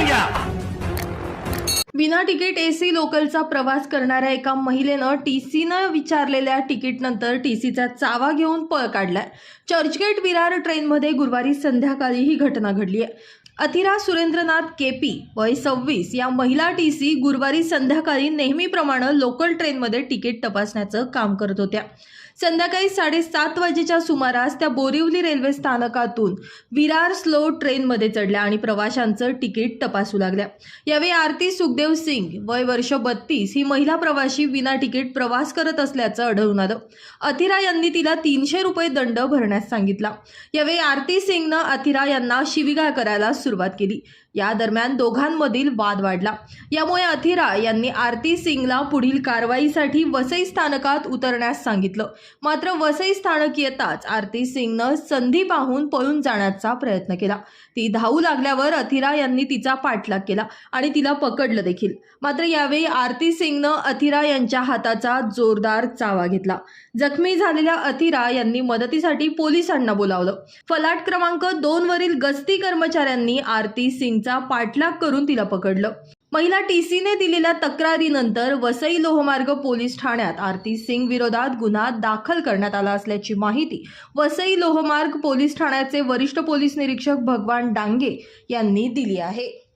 समजून घ्या विना तिकीट एसी लोकलचा प्रवास करणाऱ्या एका महिलेनं टी सीनं विचारलेल्या तिकीटनंतर टी सीचा चावा घेऊन पळ काढलाय. चर्चगेट विरार ट्रेनमध्ये गुरुवारी संध्याकाळी ही घटना घडली आहे. अथिरा सुरेंद्रनाथ केपी वय सव्वीस या महिला टी सी गुरुवारी संध्याकाळी नेहमीप्रमाणे लोकल ट्रेनमध्ये तिकीट तपासण्याचं काम करत होत्या. संध्याकाळी साडेसात वाजेच्या सुमारास त्या बोरिवली रेल्वे स्थानकातून विरार स्लो ट्रेनमध्ये चढल्या आणि प्रवाशांचं तिकीट तपासू लागल्या. यावेळी आरती सुखदेव सिंग वय वर्ष बत्तीस ही महिला प्रवाशी विना तिकीट प्रवास करत असल्याचं आढळून आलं. अथिरा यांनी तिला तीनशे रुपये दंड भरण्यास सांगितला. यावेळी आरती सिंगनं अथिरा यांना शिवीगाळ करायला सुरुवात केली. या दरम्यान दोघांमधील वाद वाढला. यामुळे अथिरा यांनी आरती सिंगला पुढील कारवाईसाठी वसई स्थानकात उतरण्यास सांगितलं. मात्र वसई स्थानक येताच आरती सिंगनं संधी पाहून पळून जाण्याचा प्रयत्न केला. ती धावू लागल्यावर अथिरा यांनी तिचा पाठलाग केला आणि तिला पकडलं देखील. मात्र यावेळी आरती सिंगनं अथिरा यांच्या हाताचा जोरदार चावा घेतला. जखमी झालेल्या अथिरा यांनी मदतीसाठी पोलिसांना बोलावलं. फलाट क्रमांक दोन वरील गस्ती कर्मचाऱ्यांनी आरती सिंगचा पाठलाग करून तिला पकडलं. महिला टी सीने दिलेल्या तक्रारीनंतर वसई लोहमार्ग पोलीस ठाण्यात आरती सिंग विरोधात गुन्हा दाखल करण्यात आला असल्याची माहिती वसई लोहमार्ग पोलीस ठाण्याचे वरिष्ठ पोलीस निरीक्षक भगवान डांगे यांनी दिली आहे.